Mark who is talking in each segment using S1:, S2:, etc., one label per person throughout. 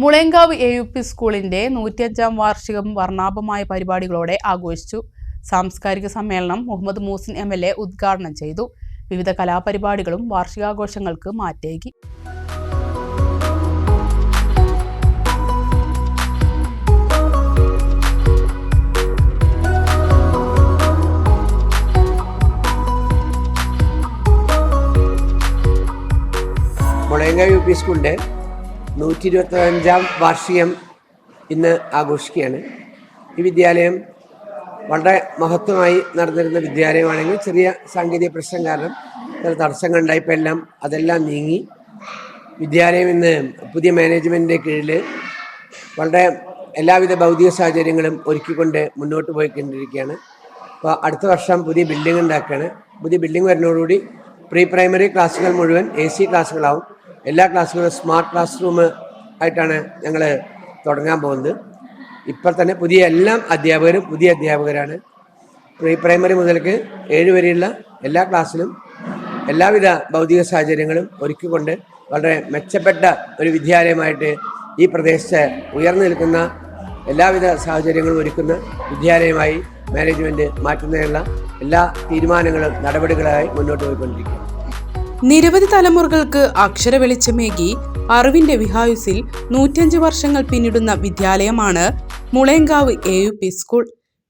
S1: Mulayankavu A U P സ്കൂളിന്റെ നൂറ്റിയഞ്ചാം വാർഷികം വർണാഭമായ പരിപാടികളോടെ ആഘോഷിച്ചു. സാംസ്കാരിക സമ്മേളനം Muhammad Muhsin M L A ഉദ്ഘാടനം ചെയ്തു. വിവിധ കലാപരിപാടികളും വാർഷികാഘോഷങ്ങൾക്ക് മാറ്റേകി.
S2: മുളേങ്കാവ് യു പി സ്കൂളിന്റെ നൂറ്റി ഇരുപത്തഞ്ചാം വാർഷികം ഇന്ന് ആഘോഷിക്കുകയാണ്. ഈ വിദ്യാലയം വളരെ മഹത്വമായി നടന്നിരുന്ന വിദ്യാലയമാണെങ്കിൽ ചെറിയ സാങ്കേതിക പ്രശ്നം കാരണം ചില തടസ്സങ്ങൾ ഉണ്ടായപ്പോൾ എല്ലാം അതെല്ലാം നീങ്ങി. വിദ്യാലയം ഇന്ന് പുതിയ മാനേജ്മെന്റിന്റെ കീഴിൽ വളരെ എല്ലാവിധ ഭൗതിക സാഹചര്യങ്ങളും ഒരുക്കിക്കൊണ്ട് മുന്നോട്ട് പോയിക്കൊണ്ടിരിക്കുകയാണ്. അപ്പോൾ അടുത്ത വർഷം പുതിയ ബിൽഡിംഗ് ഉണ്ടാക്കുകയാണ്. പുതിയ ബിൽഡിംഗ് വരുന്നതോടുകൂടി പ്രീ പ്രൈമറി ക്ലാസ്സുകൾ മുഴുവൻ എ സി ക്ലാസ്സുകളാവും എല്ലാ ക്ലാസ്സുകളും സ്മാർട്ട് ക്ലാസ് റൂം ആയിട്ടാണ് ഞങ്ങൾ തുടങ്ങാൻ പോകുന്നത്. ഇപ്പം തന്നെ പുതിയ എല്ലാ അധ്യാപകരും പുതിയ അധ്യാപകരാണ്. പ്രീ പ്രൈമറി മുതൽക്ക് ഏഴ് വരെയുള്ള എല്ലാ ക്ലാസ്സിലും എല്ലാവിധ ഭൗതിക സാഹചര്യങ്ങളും ഒരുക്കിക്കൊണ്ട് വളരെ മെച്ചപ്പെട്ട ഒരു വിദ്യാലയമായിട്ട് ഈ പ്രദേശത്ത് ഉയർന്നു നിൽക്കുന്ന എല്ലാവിധ സാഹചര്യങ്ങളും ഒരുക്കുന്ന വിദ്യാലയമായി മാനേജ്മെന്റ് മാറ്റുന്നതിനുള്ള എല്ലാ തീരുമാനങ്ങളും നടപടികളായി മുന്നോട്ട് പോയിക്കൊണ്ടിരിക്കുകയാണ്.
S1: നിരവധി തലമുറകൾക്ക് അക്ഷര വെളിച്ചമേകി അറിവിന്റെ വിഹായുസിൽ നൂറ്റഞ്ച് വർഷങ്ങൾ പിന്നിടുന്ന വിദ്യാലയമാണ് Mulayankavu A U P school.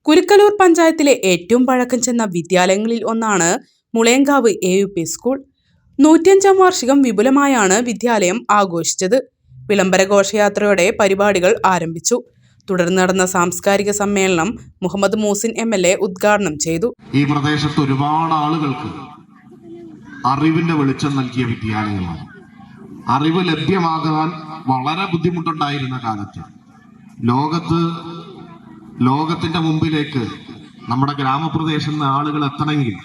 S1: Kurukkallur പഞ്ചായത്തിലെ ഏറ്റവും പഴക്കം ചെന്ന വിദ്യാലയങ്ങളിൽ ഒന്നാണ് Mulayankavu A U P school. നൂറ്റഞ്ചാം വാർഷികം വിപുലമായാണ് വിദ്യാലയം ആഘോഷിച്ചത്. വിളംബര ഘോഷയാത്രയോടെ പരിപാടികൾ ആരംഭിച്ചു. തുടർന്ന് നടന്ന സാംസ്കാരിക സമ്മേളനം മുഹമ്മദ് മൂസിൻ എ ഉദ്ഘാടനം ചെയ്തു.
S3: ഈ പ്രദേശത്ത് ഒരുപാട് ആളുകൾക്ക് അറിവിന്റെ വെളിച്ചം നൽകിയ വിദ്യാലയമാണ്. അറിവ് ലഭ്യമാകാൻ വളരെ ബുദ്ധിമുട്ടുണ്ടായിരുന്ന കാലത്ത് ലോകത്ത് ലോകത്തിന്റെ മുമ്പിലേക്ക് നമ്മുടെ ഗ്രാമപ്രദേശത്ത് നിന്ന് ആളുകൾ എത്തണമെങ്കിൽ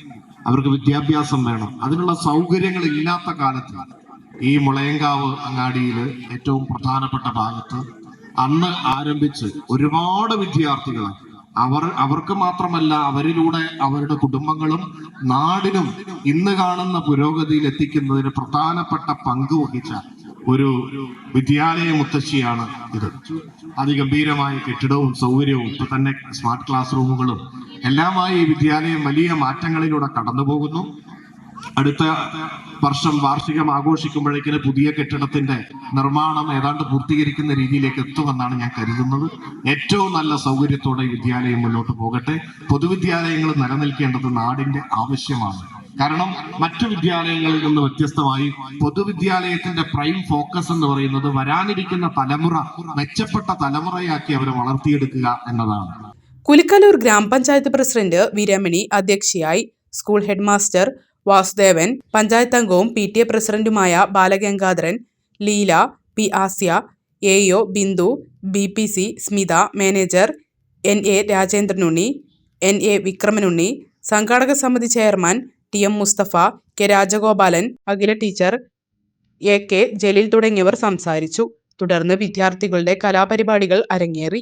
S3: അവർക്ക് വിദ്യാഭ്യാസം വേണം. അതിനുള്ള സൗകര്യങ്ങൾ ഇല്ലാത്ത കാലത്ത് ഈ മുളയങ്കാവ് അങ്ങാടിയിൽ ഏറ്റവും പ്രധാനപ്പെട്ട ഭാഗത്ത് അന്ന് ആരംഭിച്ച് ഒരുപാട് വിദ്യാർത്ഥികൾ അവർ അവർക്ക് മാത്രമല്ല അവരിലൂടെ അവരുടെ കുടുംബങ്ങളും നാടിനും ഇന്ന് കാണുന്ന പുരോഗതിയിൽ എത്തിക്കുന്നതിന് പ്രധാനപ്പെട്ട പങ്ക് വഹിച്ച ഒരു വിദ്യാലയ മുത്തശ്ശിയാണ് ഇത്. അതിഗംഭീരമായ കെട്ടിടവും സൗകര്യവും ഇപ്പൊ തന്നെ സ്മാർട്ട് ക്ലാസ് റൂമുകളും എല്ലാമായി ഈ വിദ്യാലയം വലിയ മാറ്റങ്ങളിലൂടെ കടന്നു പോകുന്നു അടുത്ത വർഷം വാർഷികം ആഘോഷിക്കുമ്പോഴേക്കിന് പുതിയ കെട്ടിടത്തിന്റെ നിർമ്മാണം ഏതാണ്ട് പൂർത്തീകരിക്കുന്ന രീതിയിലേക്ക് എത്തുമെന്നാണ് ഞാൻ കരുതുന്നത്. ഏറ്റവും നല്ല സൗകര്യത്തോടെ വിദ്യാലയം മുന്നോട്ട് പോകട്ടെ. പൊതുവിദ്യാലയങ്ങൾ നിലനിൽക്കേണ്ടത് നാടിന്റെ ആവശ്യമാണ്. കാരണം മറ്റു വിദ്യാലയങ്ങളിൽ നിന്ന് വ്യത്യസ്തമായി പൊതുവിദ്യാലയത്തിന്റെ പ്രൈം ഫോക്കസ് എന്ന് പറയുന്നത് വരാനിരിക്കുന്ന തലമുറ മെച്ചപ്പെട്ട തലമുറയാക്കി അവരെ വളർത്തിയെടുക്കുക എന്നതാണ്.
S1: കുലിക്കലൂർ ഗ്രാമപഞ്ചായത്ത് പ്രസിഡന്റ് വിരമണി അധ്യക്ഷയായി സ്കൂൾ ഹെഡ്മാസ്റ്റർ വാസുദേവൻ പഞ്ചായത്ത് അംഗവും പി ടി എ പ്രസിഡന്റുമായ Balagangadharan Leela P Asya A O Bindu B P C Smitha manager N A Rajendranunni N A Vikramanunni സംഘാടക സമിതി chairman T M Mustafa K Rajagopalan Akhila teacher A K Jaleel തുടങ്ങിയവർ സംസാരിച്ചു. തുടർന്ന് വിദ്യാർത്ഥികളുടെ കലാപരിപാടികൾ അരങ്ങേറി.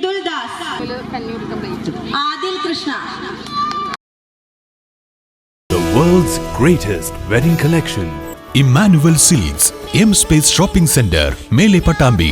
S4: Eid ul Das Adil Krishna
S5: The world's greatest wedding collection.
S6: Emmanuel Silks, M Space Shopping Center, Mele Patambi.